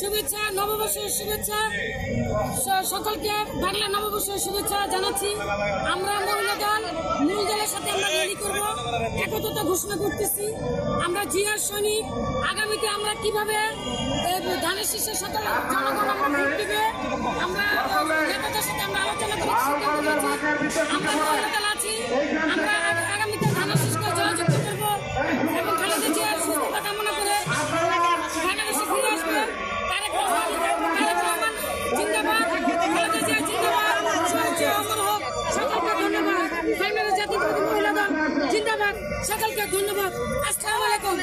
শুভেচ্ছা নববর্ষের শুভেচ্ছা। সকলকে বাংলা নববর্ষের শুভেচ্ছা জানাচ্ছি। আমরা মহিলা একতা ঘোষণা করতেছি আমরা জিয়ার সৈনিক, আগামীতে আমরা কীভাবে ধানের শীর্ষের সাথে জনগণ আমরা ভোট দিবে, আমরা নেতাদের সাথে আমরা আলোচনা করে সিদ্ধান্ত নিয়েছি। আমরা মহিলা দল আছি আমরা জিন্দাবাদ। সকলকে ধন্যবাদ। আসসালামু আলাইকুম।